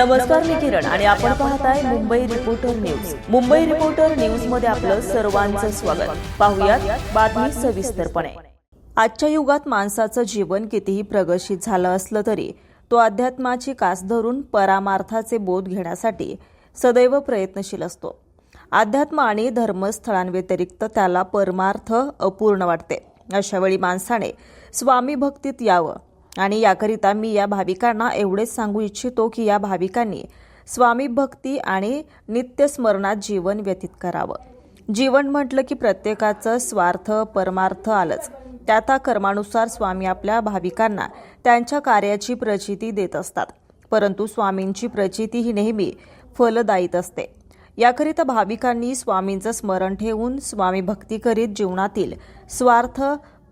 नमस्कार मी किरण. आणि आपण पाहताय Mumbai reporter news Mumbai reporter न्यूजमध्ये आपलं सर्वांचं स्वागत. पाहुयात बातमी सविस्तरपणे. आजच्या युगात माणसाचं जीवन कितीही प्रगतीत झालं असलं तरी तो अध्यात्माची कास धरून परामार्थाचे बोध घेण्यासाठी सदैव प्रयत्नशील असतो. अध्यात्म आणि धर्मस्थळांव्यतिरिक्त त्याला परमार्थ अपूर्ण वाटते. अशावेळी माणसाने स्वामी भक्तीत यावं आणि याकरिता मी या भाविकांना एवढेच सांगू इच्छितो की या भाविकांनी स्वामी भक्ती आणि नित्यस्मरणात जीवन व्यतीत करावं. जीवन म्हटलं की प्रत्येकाचं स्वार्थ परमार्थ आलंच. त्या कर्मानुसार स्वामी आपल्या भाविकांना त्यांच्या कार्याची प्रचिती देत असतात. परंतु स्वामींची प्रचिती ही नेहमी फलदायीत असते. याकरिता भाविकांनी स्वामींचं स्मरण ठेवून स्वामी भक्ती करीत जीवनातील स्वार्थ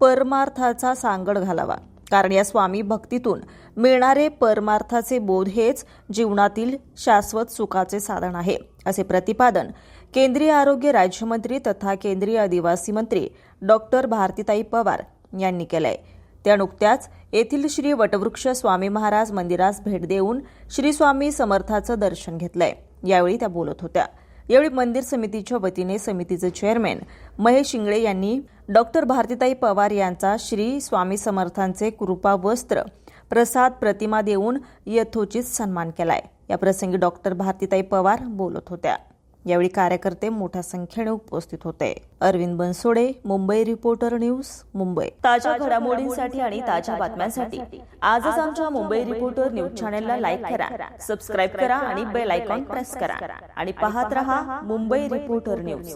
परमार्थाचा सांगड घालावा. कारण या स्वामी भक्तीतून मिळणारे परमार्थाचे बोध हेच जीवनातील शाश्वत सुखाचे साधन आहे असे प्रतिपादन केंद्रीय आरोग्य राज्यमंत्री तथा केंद्रीय आदिवासी मंत्री डॉक्टर भारतीताई पवार यांनी केलंय. त्या नुकत्याच येथील श्री वटवृक्ष स्वामी महाराज मंदिरास भेट देऊन श्री स्वामी समर्थाचं दर्शन घेतलंय. यावेळी त्या बोलत होत्या. यावेळी मंदिर समितीच्या वतीने समितीचे चेअरमॅन महेश शिंगळे यांनी डॉक्टर भारतीताई पवार यांचा श्री स्वामी समर्थांचे कृपा वस्त्र प्रसाद प्रतिमा देऊन यथोचित सन्मान केलाय. या प्रसंगी डॉक्टर भारतीताई पवार बोलत होत्या. यावेळी कार्यकर्ते मोठ्या संख्येने उपस्थित होते. Arvind Bansode Mumbai reporter news Mumbai. ताज्या घडामोडींसाठी आणि ताज्या बातम्यांसाठी आजच आमच्या मुंबई रिपोर्टर न्यूज चॅनलला लाईक करा सबस्क्राईब करा आणि बेल आयकॉन प्रेस करा. आणि पाहत रहा मुंबई रिपोर्टर न्यूज.